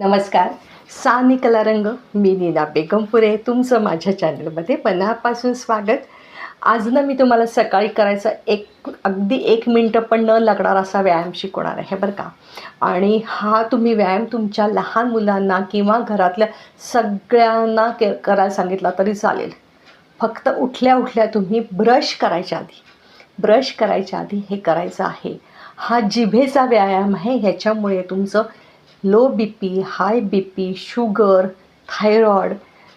नमस्कार. सानी कलारंग मी नीना बेगमपुरे तुमचं माझ्या चॅनलमध्ये मनापासून स्वागत. आज ना मी तुम्हाला सकाळी करायचा एक अगदी एक मिनटं पण न लागणार असा व्यायाम शिकवणार आहे बरं का? आणि हा तुम्ही व्यायाम तुमच्या लहान मुलांना किंवा घरातल्या सगळ्यांना के करायला सांगितला तरी चालेल. फक्त उठल्या उठल्या तुम्ही ब्रश करायच्या आधी ब्रश करायच्या आधी हे करायचं आहे. हा जिभेचा व्यायाम आहे ह्याच्यामुळे तुमचं low B P high B P sugar thyroid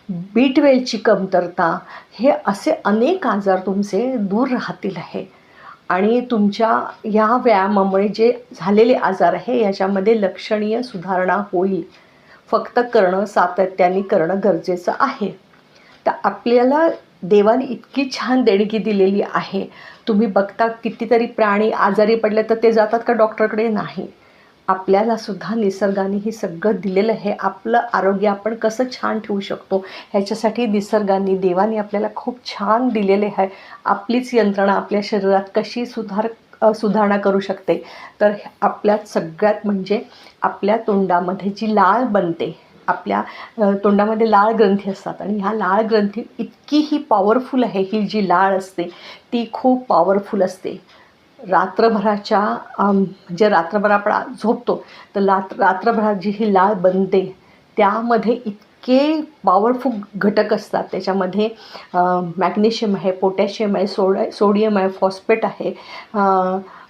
B ट्वेलची कमतरता हे असे अनेक आजार तुमचे दूर राहतील आहे. आणि तुमच्या या व्यायामामुळे जे झालेले आजार आहे याच्यामध्ये लक्षणीय सुधारणा होईल. फक्त करणं सातत्याने करणं गरजेचं आहे. तर आपल्याला देवाने इतकी छान देणगी दिलेली आहे. तुम्ही बघता कितीतरी प्राणी आजारी पडले तर ते जातात का डॉक्टरकडे? नाही. आपल्याला सुद्धा निसर्गाने हे सगळं दिलेलं आहे. आपलं आरोग्य आपण कसं छान ठेवू शकतो ह्याच्यासाठी निसर्गाने देवाने आपल्याला खूप छान दिलेले आहे. आपलीच यंत्रणा आपल्या शरीरात कशी सुधार सुधारणा करू शकते? तर आपल्यात सगळ्यात म्हणजे आपल्या तोंडामध्ये जी लाळ बनते आपल्या तोंडामध्ये लाळ ग्रंथी असतात आणि ह्या लाळ ग्रंथी इतकी ही पॉवरफुल आहे. ही जी लाळ असते ती खूप पॉवरफुल असते. रात्रभराच्या म्हणजे जे रात्रभर आपण झोपतो तर रात रात्रभरात जी ही लाळ बनते त्यामध्ये इतके पॉवरफुल घटक असतात. त्याच्यामध्ये मॅग्नेशियम आहे पोटॅशियम आहे सोडा सोडियम आहे फॉस्फेट आहे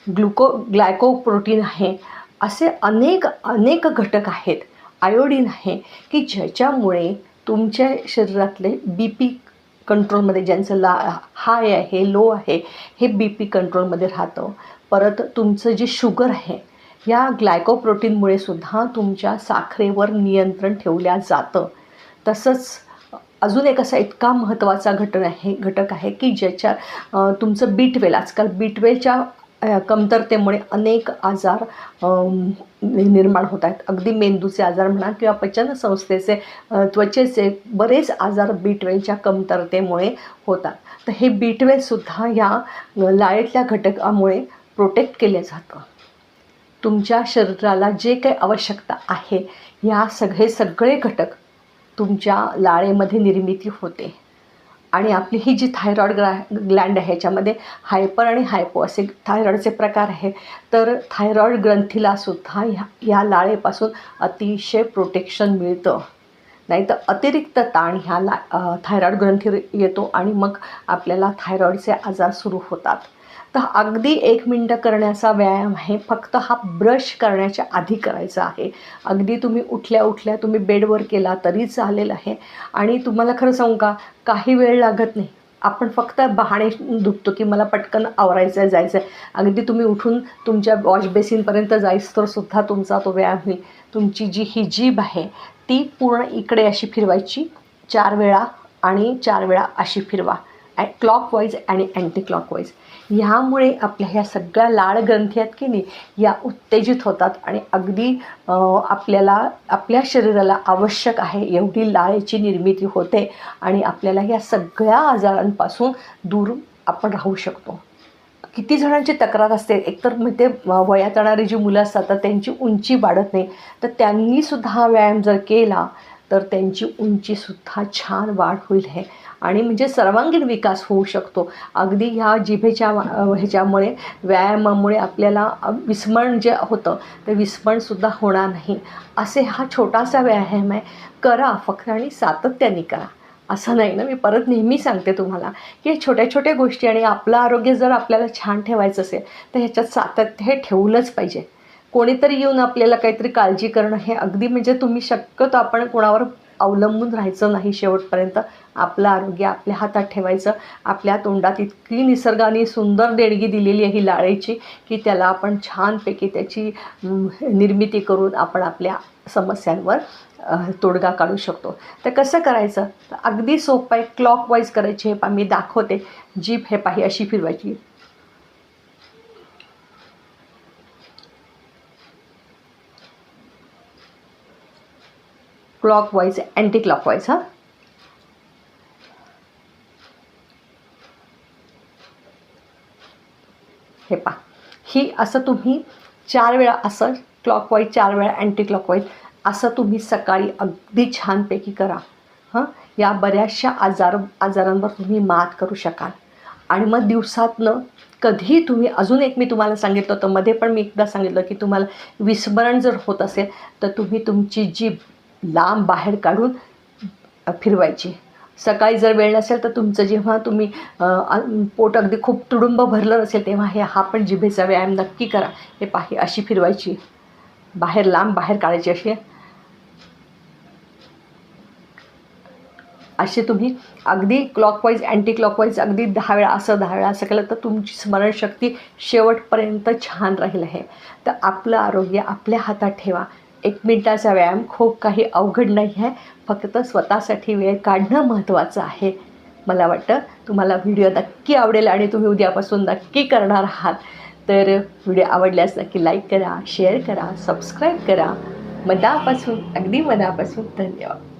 ग्लुको ग्लायको प्रोटीन आहे असे अनेक अनेक घटक आहेत. आयोडीन आहे की ज्याच्यामुळे तुमच्या शरीरातले बी पी कंट्रोलमध्ये ज्यांचं ला हाय आहे लो आहे हे बी पी कंट्रोलमध्ये राहतं. परत तुमचं जे शुगर आहे या ग्लायकोप्रोटीनमुळे सुद्धा तुमच्या साखरेवर नियंत्रण ठेवल्या जातं. तसंच अजून एक असा इतका महत्त्वाचा घटक आहे घटक आहे की ज्याच्या तुमचं बीटवेल आजकाल बीटवेलच्या कमतरतेमुळे अनेक आजार निर्माण होत आहेत. अगदी मेंदूचे आजार म्हणा किंवा पचन संस्थेचे त्वचेचे बरेच आजार बी ट्वेलच्या कमतरतेमुळे होतात. तर हे बी ट्वेलसुद्धा ह्या लाळेतल्या घटकामुळे प्रोटेक्ट केले जातं. तुमच्या शरीराला जे काही आवश्यकता आहे ह्या सगळे सगळे घटक तुमच्या लाळेमध्ये निर्मिती होते. आणि आपली ही जी थायरॉईड ग्ला ग्लँड आहे ह्याच्यामध्ये हायपर आणि हायपो असे थायरॉईडचे प्रकार आहे तर थायरॉईड ग्रंथीला सुद्धा ह्या ह्या लाळेपासून अतिशय प्रोटेक्शन मिळतं. नाही तर अतिरिक्त ताण ह्या ला थायरॉईड ग्रंथीवर येतो आणि मग आपल्याला थायरॉईडचे आजार सुरू होतात. तर अगदी एक मिनटं करण्याचा व्यायाम आहे. फक्त हा ब्रश करण्याच्या आधी करायचा आहे. अगदी तुम्ही उठल्या उठल्या तुम्ही बेडवर केला तरी चालेल आहे. आणि तुम्हाला खरं सांगू का? काही वेळ लागत नाही. आपण फक्त बहाणे दुखतो की मला पटकन आवरायचं आहे जायचं आहे अगदी तुम्ही उठून तुमच्या वॉश बेसिनपर्यंत जायच तर सुद्धा तुमचा तो व्यायाम होईल. तुमची जी ही जीभ आहे ती पूर्ण इकडे अशी फिरवायची. चार वेळा आणि चार वेळा अशी फिरवा. ॲ क्लॉकवाईज आणि अँटी क्लॉक वाईज ह्यामुळे आपल्या ह्या सगळ्या लाळ ग्रंथी आहेत की नाही या उत्तेजित होतात आणि अगदी आपल्याला आपल्या शरीराला आवश्यक आहे एवढी लाळेची निर्मिती होते आणि आपल्याला या सगळ्या आजारांपासून दूर आपण राहू शकतो. किती जणांची तक्रार असते एकतर मग ते वयात येणारी जी मुलं असतात तर त्यांची उंची वाढत नाही तर त्यांनीसुद्धा हा व्यायाम जर केला तर त्यांची उंचीसुद्धा छान वाढ होईल हे. आणि म्हणजे सर्वांगीण विकास होऊ शकतो. अगदी ह्या जिभेच्या ह्याच्यामुळे व्यायामामुळे आपल्याला विस्मरण जे होतं ते विस्मरणसुद्धा होणार नाही. असे हा छोटासा व्यायाम आहे. करा फक्त आणि सातत्याने करा. असं नाही ना मी परत नेहमी सांगते तुम्हाला की हे छोट्या छोट्या गोष्टी आणि आपलं आरोग्य जर आपल्याला छान ठेवायचं असेल तर ह्याच्यात सातत्य हे ठेवलंच पाहिजे. कोणीतरी येऊन आपल्याला काहीतरी काळजी करणं हे अगदी म्हणजे तुम्ही शक्यतो आपण कोणावर अवलंबून राहायचं नाही शेवटपर्यंत. आपलं आरोग्य आपल्या हातात ठेवायचं. आपल्या तोंडात इतकी निसर्गाने सुंदर देणगी दिलेली आहे ही लाळेची की त्याला आपण छानपैकी त्याची निर्मिती करून आपण आपल्या समस्यांवर तोडगा काढू शकतो. तर कसं करायचं? अगदी सोपं आहे. क्लॉकवाईज करायची हे पा मी दाखवते. जीप हे पाही अशी फिरवायची. क्लॉकवाईज अँटी क्लॉकवाईज हां हे पा ही असं तुम्ही चार वेळा असं क्लॉकवाईज चार वेळा अँटी क्लॉकवाईज असं तुम्ही सकाळी अगदी छानपैकी करा. हां? या बऱ्याचशा आजार आजारांवर तुम्ही मात करू शकाल. आणि मग दिवसातनं कधीही तुम्ही अजून एक मी तुम्हाला सांगितलं होतं मध्ये पण मी एकदा सांगितलं की तुम्हाला विस्मरण जर होत असेल तर तुम्ही तुमची जीभ लांब बाहेर काढून फिरवायची. सकाळी जर वेळ नसेल तर तुमचं जेव्हा तुम्ही पोट अगदी खूप तुडुंब भरलं नसेल तेव्हा हे हा पण जिभेचा व्यायाम नक्की करा. हे पाही अशी फिरवायची. बाहेर लांब बाहेर काढायची अशी असे तुम्ही अगदी क्लॉकवाईज अँटी क्लॉकवाईज अगदी दहा वेळा असं दहा वेळा असं केलं तर तुमची स्मरणशक्ती शेवटपर्यंत छान राहील आहे. तर आपलं आरोग्य आपल्या हातात ठेवा. एक मिनटाचा व्यायाम. खूप काही अवघड नाही आहे. फक्त स्वतःसाठी वेळ काढणं महत्त्वाचं आहे. मला वाटतं तुम्हाला व्हिडिओ नक्की आवडेल आणि तुम्ही उद्यापासून नक्की करणार आहात. तर व्हिडिओ आवडल्यास नक्की लाईक करा शेअर करा सबस्क्राईब करा. मनापासून अगदी मनापासून धन्यवाद.